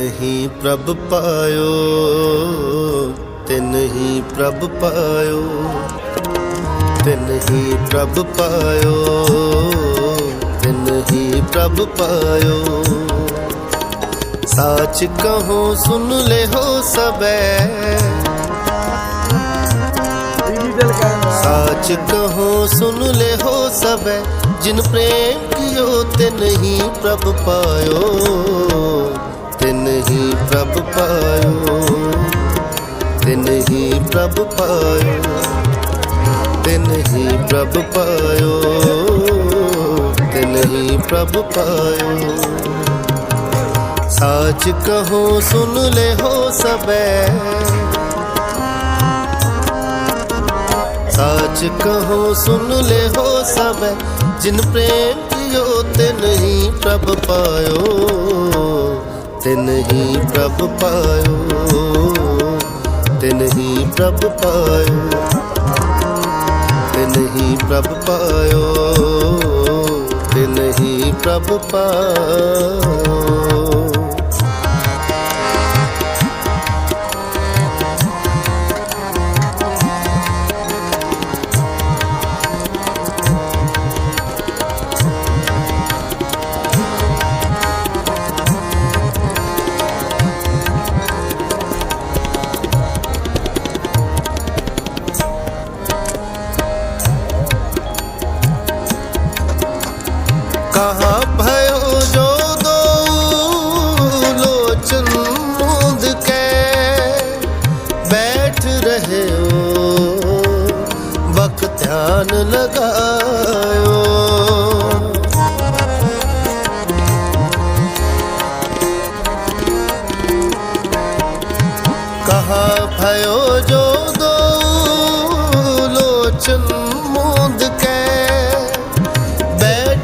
ਪ੍ਰਭ ਪਾਇਓ ਤਿਨ ਹੀ ਪ੍ਰਭ ਪਾਇਓ ਤਿਨ ਹੀ ਪ੍ਰਭ ਪਾਇਓ ਤਿਨ ਹੀ ਪ੍ਰਭ ਪਾਇਓ ਸਾਚ ਕਹੋ ਸੁਨ ਲੈ ਹੋ ਸਬੈ डिजिटल कैमरा ਸਾਚ ਕਹੋ ਸੁਨ ਲੈ ਹੋ ਸਬੈ ਜਿਨ ਪ੍ਰੇਮ ਕੀਓ ਤੇ ਨਹੀਂ ਪ੍ਰਭ ਪਾਇਓ। ਸਾਚ ਕਹੋ, ਸੁਨ ਲੈ ਹੋ ਸਬੈ ਸਾਚ ਕਹੋ, ਸੁਨ ਲੈ ਹੋ ਸਭ। ਜਿਨ ਪ੍ਰੇਮ ਕੀਓ ਤੇ ਹੀ ਪ੍ਰਭ ਪਾਇਓ। ਤੇ ਹੀ ਪ੍ਰਭ ਪਾਇਓ। ਤੇ ਹੀ ਪ੍ਰਭ ਪਾਇਓ। ਤੇ ਹੀ ਪ੍ਰਭ ਪਾਇਓ। ਪ੍ਰਭ ਪਾ कहाँ भयो जो दो लोचन मूंद के बैठ रहे हो वक्त ध्यान लगायो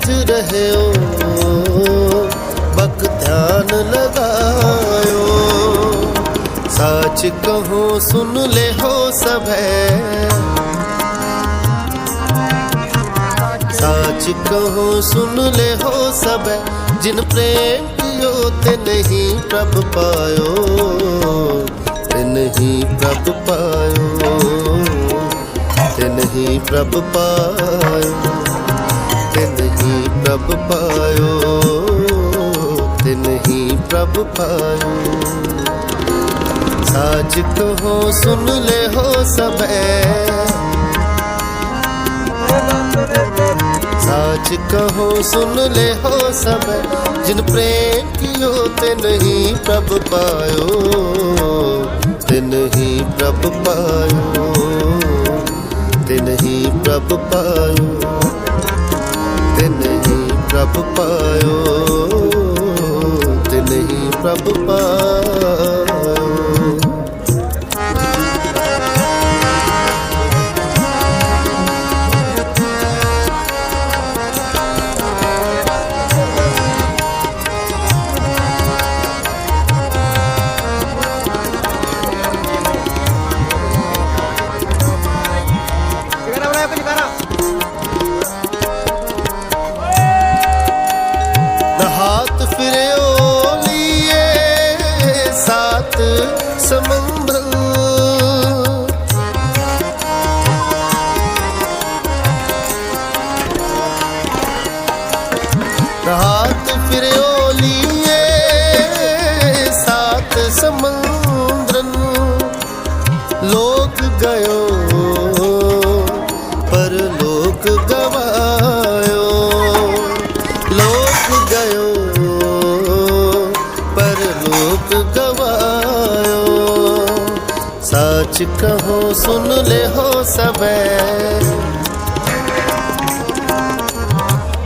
ਵਿੱਚ ਰਹਿਓ। ਬਕ ਧਿਆਨ ਲਗਾਇਓ। ਸੱਚ ਕਹੋ ਸੁਣ ਲੈ ਹੋ ਸਭੈ। ਸੱਚ ਕਹੋ ਸੁਣ ਲੈ ਹੋ ਸਭੈ। ਜਿਨ ਪ੍ਰੇਮ ਪਿਓ ਤੇ ਨਹੀਂ ਪ੍ਰਭ ਪਾਇਓ। ਤੇ ਨਹੀਂ ਪ੍ਰਭ ਪਾਇਓ। ਤੇ ਨਹੀਂ ਪ੍ਰਭ ਪਾਇਓ। ਪਾਇਓ ਤੇ ਨਹੀਂ ਪ੍ਰਭ ਪਾਇਓ। ਸਾਚ ਕਹੋ ਸੁਣ ਲੈ ਹੋ ਸਭੈ। ਸਾਚ ਕਹੋ ਸੁਨ ਲੈ ਹੋ ਸਭੈ। ਜਿਨ ਪ੍ਰੇਮ ਕੀਓ ਤੇ ਨਹੀਂ ਪ੍ਰਭ ਪਾਇਓ। ਤੇ ਨਹੀਂ ਪ੍ਰਭ ਪਾਇਓ ਤੇ ਨਹੀਂ ਪ੍ਰਭ ਪਾਇਓ। ਤੇ ਪ੍ਰਭ ਪਾਇਓ ਤੇ ਨਹੀਂ ਪ੍ਰਭ ਪਾਇਓ। ਲੋਕ ਗਇਓ, ਪਰ ਲੋਕ ਗਵਾਇਓ। ਲੋਕ ਗਇਓ, ਪਰ ਲੋਕ ਗਵਾਇਓ। ਸੱਚ ਕਹੋ ਸੁਨ ਲੈ ਹੋ ਸਬੈ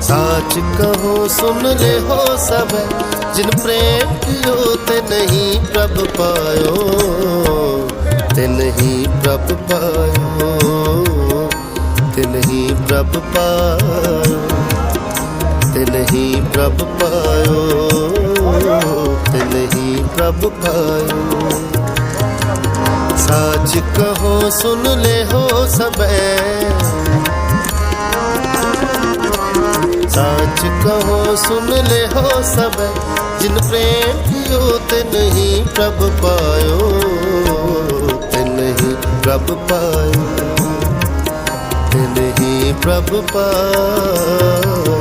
ਸਾਚ ਕਹੋ ਸੁਨ ਲੈ ਹੋ ਸਭ। ਜਿਨ ਪ੍ਰੇਮ ਕੀਓ ਤੇ ਨਹੀਂ ਪ੍ਰਭ ਪਾਇਓ। ਤੇ ਨਹੀਂ ਪ੍ਰਭ ਪਾਇਓ, ਤੇ ਨਹੀਂ ਪ੍ਰਭ ਪਾਇਓ, ਤੇ ਨਹੀਂ ਪ੍ਰਭ ਪਾਇਓ, ਤੇ ਨਹੀਂ ਪ੍ਰਭ ਪਾਇਓ। ਸਾਚ ਕਹੋ, ਸੁਨ ਲੈ ਹੋ ਸਭੈ। ਸੱਚ ਕਹੋ, ਸੁਨ ਲੈ ਹੋ ਸਭ। ਜਿਨ ਪ੍ਰੇਮ ਕੀਓ ਤੇ ਨਹੀਂ ਪ੍ਰਭ ਪਾਇਓ। ਪ੍ਰਭ ਪਾਇਓ ਤੇ ਨਹੀਂ ਪ੍ਰਭ ਪਾਇਓ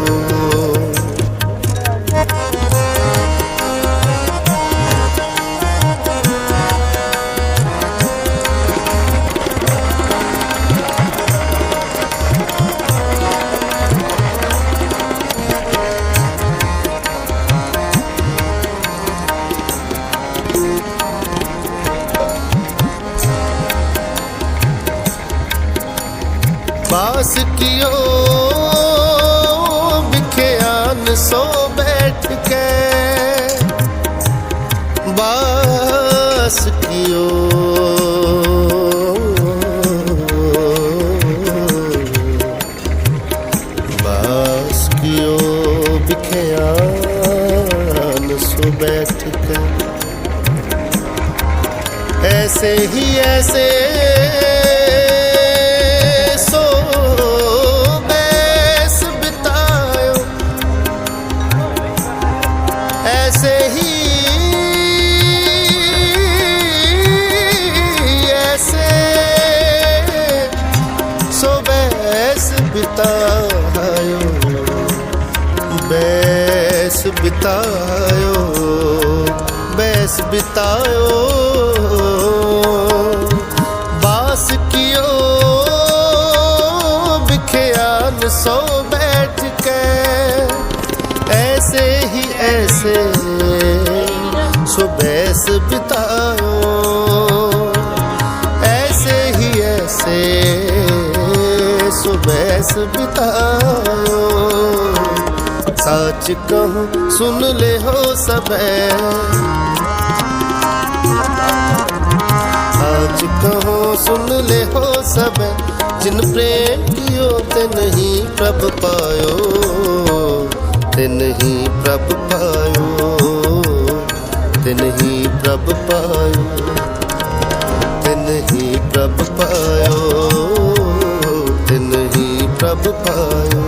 ਬਾਸ ਕੀਓ, ਵਿਖਿਆਨ ਸੋ ਬੈਠ ਕੇ। ਬਾਸ ਕੀਓ। ਬਾਸ ਕੀਓ, ਵਿਖਿਆਨ ਸੋ ਬੈਠ ਕੇ। ਐਸੇ ਹੀ ਐਸੇ ਬਿਤਾਇਓ ਬੈਸ ਬਿਤਾਇਓ। ਬਾਸ ਕੀਓ, ਵਿਖਿਆ ਨਸੋ ਬੈਠ ਕੇ। ਐਸੇ ਹੀ ਐਸੇ ਸੋ ਬੈਸ ਬਿਤਾਇਓ। ਐਸੇ ਹੀ ਐਸੇ ਸੋ ਬੈਸ ਬਿਤਾਇਓ। सच कहूँ सुन ले हो सब सच कहो सुन ले हो सब जिन प्रेम कियो ते नहीं प्रभ पायो ते नहीं प्रभ पायो ते नहीं प्रभ पायो ते नहीं प्रभ पायो ते नहीं प्रभ पायो